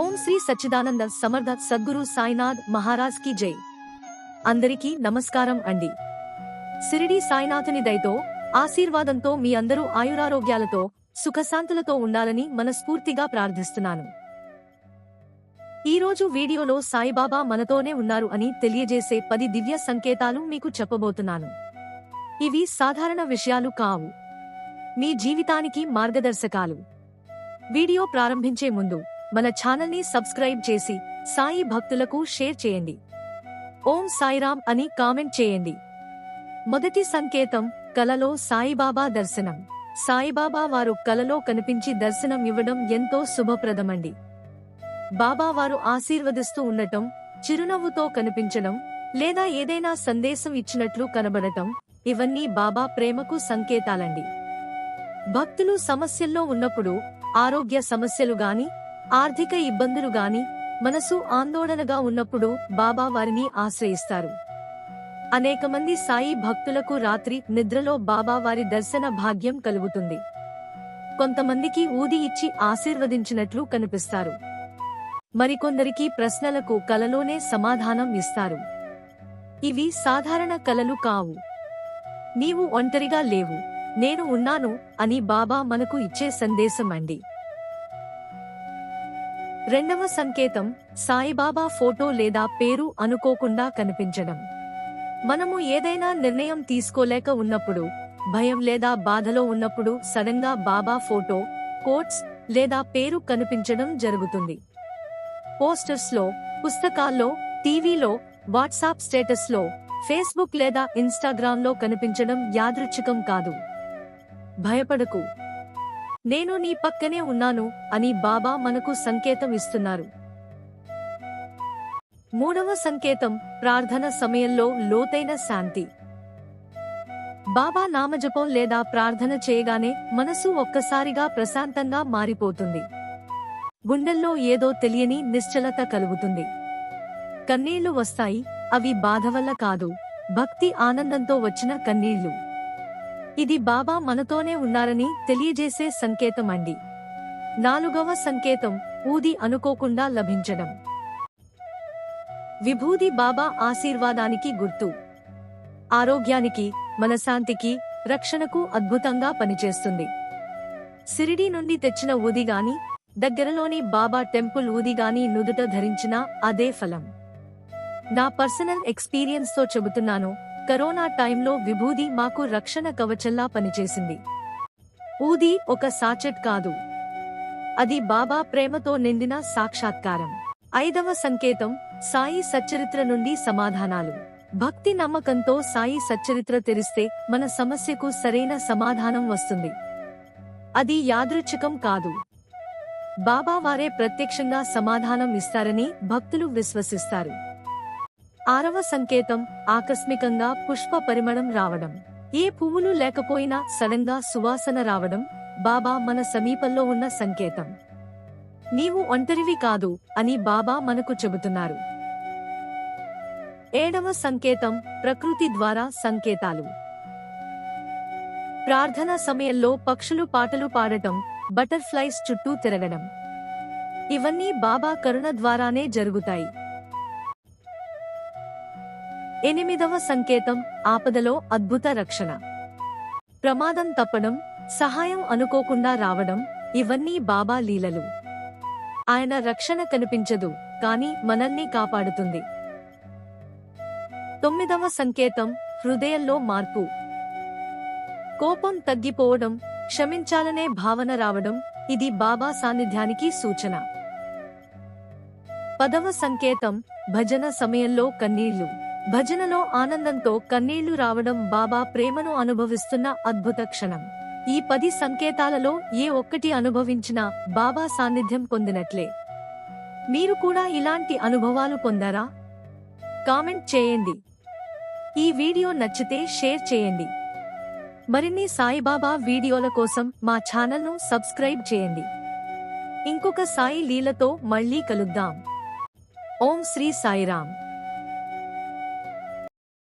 ఓం శ్రీ సచ్చిదానంద సమర్థ సద్గురు సాయినాథ్ మహారాజ్కి జై. అందరికీ నమస్కారం అండి. సిరిడి సాయినాథుని దయతో ఆశీర్వాదంతో మీ అందరూ ఆయురారోగ్యాలతో సుఖశాంతులతో ఉండాలని మనస్ఫూర్తిగా ప్రార్థిస్తున్నాను. ఈరోజు వీడియోలో సాయిబాబా మనతోనే ఉన్నారు అని తెలియజేసే పది దివ్య సంకేతాలు మీకు చెప్పబోతున్నాను. ఇవి సాధారణ విషయాలు కావు. మీ జీవితానికి మార్గదర్శకాలు. వీడియో ప్రారంభించే ముందు మన ఛానల్ని సబ్స్క్రైబ్ చేసి సాయి భక్తులకు షేర్ చేయండి. ఓం సాయిరామ్ అని కామెంట్ చేయండి. మొదటి సంకేతం కలలో సాయిబాబా దర్శనం. సాయిబాబా వారు కలలో కనిపించి దర్శనం ఇవ్వడం ఎంతో శుభప్రదమండి. బాబా వారు ఆశీర్వదిస్తూ ఉండటం చిరునవ్వుతో కనిపించడం లేదా ఏదైనా సందేశం ఇచ్చినట్లు కనబడటం ఇవన్నీ బాబా ప్రేమకు సంకేతాలండి. భక్తులు సమస్యల్లో ఉన్నప్పుడు ఆరోగ్య సమస్యలు గాని ఆర్థిక ఇబ్బందులు గాని మనసు ఆందోళనగా ఉన్నప్పుడు బాబా వారిని ఆశ్రయిస్తారు. అనేక మంది సాయి భక్తులకు రాత్రి నిద్రలో బాబా వారి దర్శన భాగ్యం కలుగుతుంది. కొంతమందికి ఊది ఇచ్చి ఆశీర్వదించినట్లు కనిపిస్తారు. మరికొందరికి ప్రశ్నలకు కలలోనే సమాధానం ఇస్తారు. ఇవి సాధారణ కలలు కావు. నీవు ఒంటరిగా లేవు. నేను ఉన్నాను అని బాబా మనకు ఇచ్చే సందేశం అండి. రెండవ సంకేతం సాయిబాబా ఫోటో లేదా పేరు అనుకోకుండా కనిపించడం. మనము ఏదైనా నిర్ణయం తీసుకోలేక ఉన్నప్పుడు భయం లేదా బాధలో ఉన్నప్పుడు సడన్గా బాబా ఫోటో కోట్స్ లేదా పేరు కనిపించడం జరుగుతుంది. పోస్టర్స్లో పుస్తకాల్లో టీవీలో వాట్సాప్ స్టేటస్లో ఫేస్బుక్ లేదా ఇన్స్టాగ్రామ్లో కనిపించడం యాదృచ్ఛికం కాదు. భయపడకు. నేను నీ పక్కనే ఉన్నాను అని బాబా మనకు సంకేతం ఇస్తున్నారు. మూడవ సంకేతం ప్రార్థన సమయంలో లోతైన శాంతి. బాబా నామజపం లేదా ప్రార్థన చేయగానే మనసు ఒక్కసారిగా ప్రశాంతంగా మారిపోతుంది. గుండెల్లో ఏదో తెలియని నిశ్చలత కలుగుతుంది. కన్నీళ్ళు వస్తాయి అవి బాధ వల్ల కాదు. భక్తి ఆనందంతో వచ్చిన కన్నీళ్ళు. ఇది బాబా మనతోనే ఉన్నారని తెలియజేసే సంకేతం అండి. నాలుగవ సంకేతం ఊది అనుకోకుండా లభించడం. విభూది బాబా ఆశీర్వాదానికి గుర్తు. ఆరోగ్యానికి మనశాంతికి రక్షణకు అద్భుతంగా పనిచేస్తుంది. సిరిడి నుండి తెచ్చిన ఊదిగాని దగ్గరలోని బాబా టెంపుల్ ఊదిగాని నుదుట ధరించినా అదే ఫలం. నా పర్సనల్ ఎక్స్పీరియన్స్తో చెబుతున్నాను కరోనా టైంలో విభూది మాకు రక్షణ కవచల్లా పనిచేసింది. ఊది ఒక సాచెట్ కాదు. అది బాబా ప్రేమతో నిండిన సాక్షాత్కారం. ఐదవ సంకేతం సాయి సచ్చరిత్ర నుండి సమాధానాలు. భక్తి నమ్మకంతో సాయి సచ్చరిత్ర తెరిస్తే మన సమస్యకు సరైన సమాధానం వస్తుంది. అది యాదృచ్ఛికం కాదు. బాబా వారే ప్రత్యక్షంగా సమాధానం ఇస్తారని భక్తులు విశ్వసిస్తారు. ఆరవ సంకేతం ఆకస్మికంగా పుష్ప పరిమళం రావడం. ఏ పువ్వులు లేకపోయినా సడన్గా సువాసన రావడం బాబా మన సమీపంలో ఉన్న సంకేతం. నీవు ఒంటరివి కాదు అని బాబా మనకు చెబుతున్నారు. ఏడవ సంకేతం ప్రకృతి ద్వారా సంకేతాలు. ప్రార్థన సమయంలో పక్షులు పాటలు పాడటం బటర్ఫ్లైస్ చుట్టూ తిరగడం. ఇవన్నీ బాబా కరుణ ద్వారానే జరుగుతాయి. ఎనిమిదవ సంకేతం ఆపదలో అద్భుత రక్షణ. ప్రమాదం తప్పడం సహాయం అనుకోకుండా రావడం ఇవన్నీ బాబా లీలలు. ఆయన రక్షణ కనిపించదు కాని మనల్ని కాపాడుతుంది. తొమ్మిదవ సంకేతం హృదయంలో మార్పు. కోపం తగ్గిపోవడం క్షమించాలనే భావన రావడం ఇది బాబా సాన్నిధ్యానికి సూచన. పదవ సంకేతం భజన సమయంలో కన్నీళ్ళు. భజనలో ఆనందంతో కన్నీళ్ళు రావడం బాబా ప్రేమను అనుభవిస్తున్న అద్భుత క్షణం. ఈ పది సంకేతాలలో ఏ ఒక్కటి అనుభవించినా బాబా సాన్నిధ్యం పొందినట్లే. మీరు కూడా ఇలాంటి అనుభవాలు పొందారా? కామెంట్ చేయండి. ఈ వీడియో నచ్చితే షేర్ చేయండి. మరిన్ని సాయిబాబా వీడియోల కోసం మా ఛానల్ను సబ్స్క్రైబ్ చేయండి. ఇంకొక సాయి లీలతో మళ్ళీ కలుద్దాం. ఓం శ్రీ సాయిరామ్.